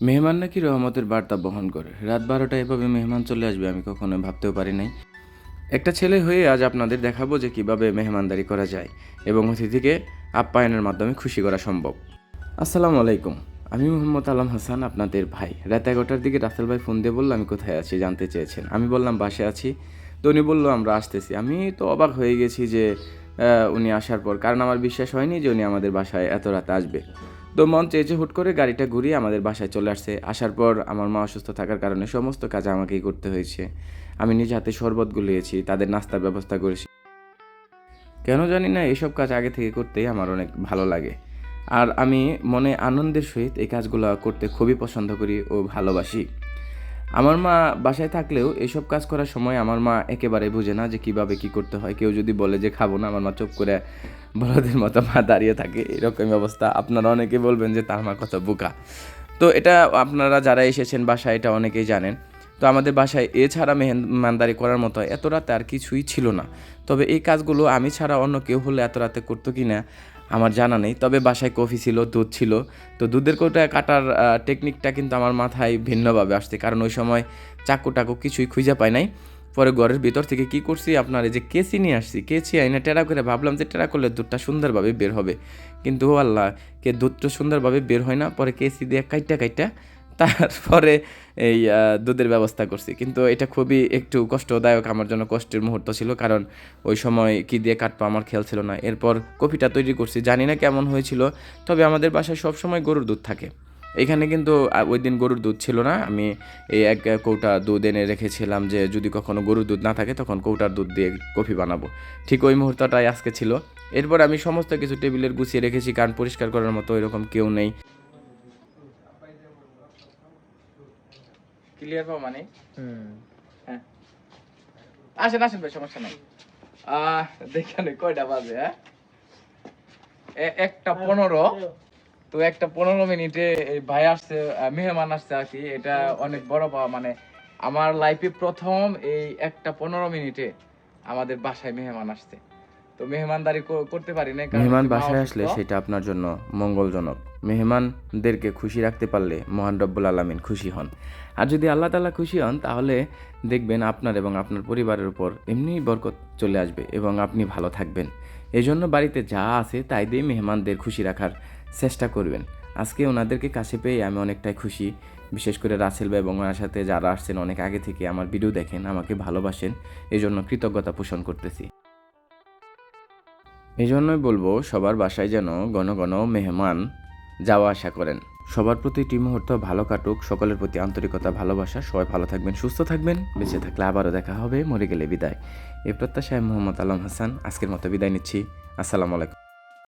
মেহমান নাকি রহমতের বার্তা বহন করে। রাত বারোটা এভাবে মেহমান চলে আসবে আমি কখনো ভাবতেও পারি নাই। একটা ছেলে হয়ে আজ আপনাদের দেখাবো যে কীভাবে মেহমানদারি করা যায় এবং অতিথিকে আপ্যায়নের মাধ্যমে খুশি করা সম্ভব। আসসালামু আলাইকুম। আমি মোহাম্মদ আলম হাসান, আপনাদের ভাই। রাত এগারোটার দিকে রাসেল ভাই ফোন দিয়ে বলল, আমি কোথায় আছি? জানতে চেয়েছেন। আমি বললাম, বাসে আছি। তো উনি বলল, আমরা আসতেছি। আমি তো অবাক হয়ে গেছি যে উনি আসার পর। কারণ আমার বিশ্বাস হয়নি যে উনি আমাদের বাসায় এত রাতে আসবে। তো মন চেয়েছে হুট করে গাড়িটা ঘুরিয়ে আমাদের বাসায় চলে আসছে। আসার পর আমার মা অসুস্থ থাকার কারণে সমস্ত কাজ আমাকেই করতে হয়েছে। আমি নিজ হাতে শরবত গুলিয়েছি, তাদের নাস্তার ব্যবস্থা করেছি। কেন জানি না এসব কাজ আগে থেকে করতেই আমার অনেক ভালো লাগে। আর আমি মনে আনন্দের সহিত এই কাজগুলো করতে খুবই পছন্দ করি ও ভালোবাসি। আমার মা বাসায় থাকলেও এসব কাজ করার সময় আমার মা একেবারে বুঝে না যে কীভাবে কি করতে হয়। কেউ যদি বলে যে খাব না, আমার মা চুপ করে বড়দের মতো মা দাঁড়িয়ে থাকে, এরকমই অবস্থা। আপনারা অনেকে বলবেন যে তার মা কত বোকা। তো এটা আপনারা যারা এসেছেন বাসায়, এটা অনেকেই জানেন। তো আমাদের বাসায় এছাড়া মেহেন মেহমানদারি করার মতো এত রাতে আর কিছুই ছিল না। তবে এই কাজগুলো আমি ছাড়া অন্য কেউ হলে এত রাতে করতো কি না, আমার জানা নেই। তবে বাসায় কফি ছিল, দুধ ছিল। তো দুধের কোটা কাটার টেকনিকটা কিন্তু আমার মাথায় ভিন্নভাবে আসছে। কারণ ওই সময় চাকু টাকু কিছুই খুঁজে পাই নাই। পরে ঘরের ভিতর থেকে কি করছি? আপনার এই যে কেচি নিয়ে আসছি। কেচি আইনে টেরা করে ভাবলাম যে টেরা করলে দুধটা সুন্দরভাবে বের হবে। কিন্তু ও আল্লাহ, কে দুধটা সুন্দরভাবে বের হয় না, পরে কেচি দিয়ে কাইটা কাইটা তারপরে এই দুধের ব্যবস্থা করছি। কিন্তু এটা খুবই একটু কষ্টদায়ক, আমার জন্য কষ্টের মুহূর্ত ছিল। কারণ ওই সময় কি দিয়ে কাটবো আমার খেয়াল ছিল না। এরপর কফিটা তৈরি করছি। জানি না কেমন হয়েছিল, তবে আমাদের বাসায় সব সময় গরুর দুধ থাকে। এখানে কিন্তু ওই দিন গরুর দুধ ছিল না। আমি এই এক কৌটা দুধ এনে রেখেছিলাম যে যদি কখনো গরুর দুধ না থাকে তখন কৌটার দুধ দিয়ে কফি বানাবো। ঠিক ওই মুহূর্তটাই আজকে ছিল। এরপর আমি সমস্ত কিছু টেবিলের গুছিয়ে রেখেছি কারণ পরিষ্কার করার মতো এরকম কেউ নেই। ক্লিয়ার পাও মানে? হ্যাঁ। আসেন আসেন ভাই সমস্যা নাই। দেখেন কয়টা বাজে হ্যাঁ? একটা পনেরো। তো একটা পনেরো মিনিটে ভাই আসছে মেহমান আসছে আর কি। এটা অনেক বড় পাওয়া মানে আমার লাইফে প্রথম এই একটা পনেরো মিনিটে আমাদের বাসায় মেহমান আসছে। তো মেহমানদারি করতে পারি না মেহমান বাসায় আসলে সেটা আপনার জন্য মঙ্গলজনক। মেহমানদেরকে খুশি রাখতে পারলে মহান রব্বুল আলমিন খুশি হন। আর যদি আল্লাহ তাআলা খুশি হন তাহলে দেখবেন আপনার এবং আপনার পরিবারের উপর এমনিই বরকত চলে আসবে এবং আপনি ভালো থাকবেন। এই জন্য বাড়িতে যা আছে তাই দিয়ে মেহমানদের খুশি রাখার চেষ্টা করবেন। আজকে ওনাদেরকে কাছে পেয়ে আমি অনেকটাই খুশি। বিশেষ করে রাসেল ভাই এবং ওনার সাথে যারা আসছেন অনেক আগে থেকে আমার ভিডিও দেখেন, আমাকে ভালোবাসেন এই জন্য কৃতজ্ঞতা পোষণ করতেছি। এই জন্যই বলব সবার বাসায় যেন ঘন ঘন মেহমান যাওয়া আসা করেন। সবার প্রতি প্রতিটি মুহূর্ত ভালো কাটুক, সকলের প্রতি আন্তরিকতা, ভালোবাসা। সবাই ভালো থাকবেন, সুস্থ থাকবেন। বেঁচে থাকলে আবারও দেখা হবে। মরে গেলে বিদায়। এ প্রত্যাশায় মোহাম্মদ আলম হাসান। আজকের মতো বিদায় নিচ্ছি। আসসালামু আলাইকুম।